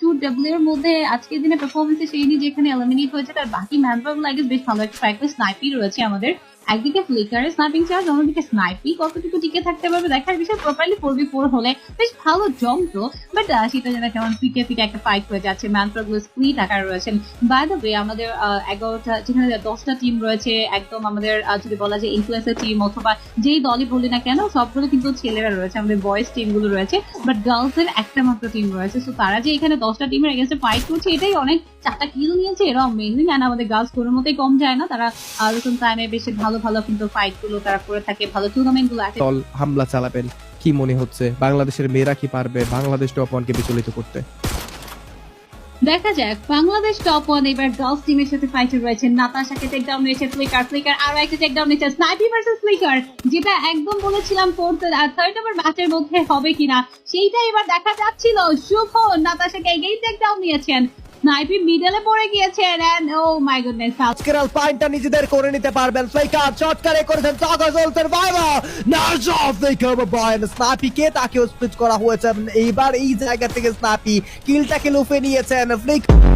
Two W এর মধ্যে আজকের দিনে পারফরমেন্সে সেই নিয়ে যেখানে এলিমিনেট হয়েছে, তার বাকি ম্যানপাওয়ার লাগে বেশ ভালো একটা স্নাইপি রয়েছে আমাদের। একদিকে ফ্লিকারের স্নাইপিং চার্জ অন্যদিকে স্নাইপি কতটুকু টিকে থাকতে পারবে দেখার বিষয় প্রপারলি ফোর বি ফোর হলে বেশ ভালো জমতো বাট সেটা যেন কেমন পিকে পিকে একটা ফাইট হয়ে যাচ্ছে ম্যানপাওয়ারগুলো স্প্লিট আকার রয়েছেন। বাই দ্য ওয়ে আমাদের এগারোটা, যেখানে দশটা টিম রয়েছে, একদম আমাদের যদি বলা যায় ইনফ্লুয়েন্সার টিম অথবা যেই দলই বলি না কেন, সবগুলো কিন্তু ছেলেরা রয়েছে, আমাদের বয়েজ টিমগুলো রয়েছে বাট গার্লস এর একটা মাত্র টিম রয়েছে। তো তারা যে এখানে দশটা টিমের এগেন্সে ফাইট করছে, এটাই অনেক চারটা কিল নিয়েছে এরা অ্যামেজিং অ্যান্ড আমাদের গার্লস কোনো মতেই কম যায় না, তারা আলোচন টাইমে বেশ ভালো ভালো কিন্তু ফাইটগুলো তারা করে থাকে ভালো টুর্নামেন্টগুলো আছে। দল হামলা চালাবেন কি মনে হচ্ছে? বাংলাদেশের মেয়েরা কি পারবে বাংলাদেশ টপ ওয়ানকে বিচলিত করতে? দেখা যাক বাংলাদেশ টপ ওয়ান এবার টিমের সাথে ফাইটে রয়েছে। নাতাশাকে টেক ডাউন নিয়েছে ফ্লিকার ফ্লিকার আরও একটা টেক ডাউন নিয়েছে স্নাইপি ভার্সেস ফ্লিকার যেটা একদম বলেছিলাম ফোর্থ আর থার্ড নাম্বার ম্যাচের মধ্যে হবে কিনা সেইটা এবার দেখা যাচ্ছিল। শুভ নাতাশাকে এগেই টেক ডাউন নিয়েছেন। স্নাইপি মিডলে পড়ে গিয়েছেন এন্ড ও মাই আজকের পয়েন্টটা নিজেদের করে নিতে পারবেন। ফ্লেকার চটকারে করেছেন সাগজল সার্ভাইভার নার্জফ ফ্লেকার বয়েন স্নাপিকে তাকেও স্পিচ করা হয়েছে। এইবার এই জায়গা থেকে স্নাপি কিলটাকে লুফে নিয়েছেন। ফ্লিক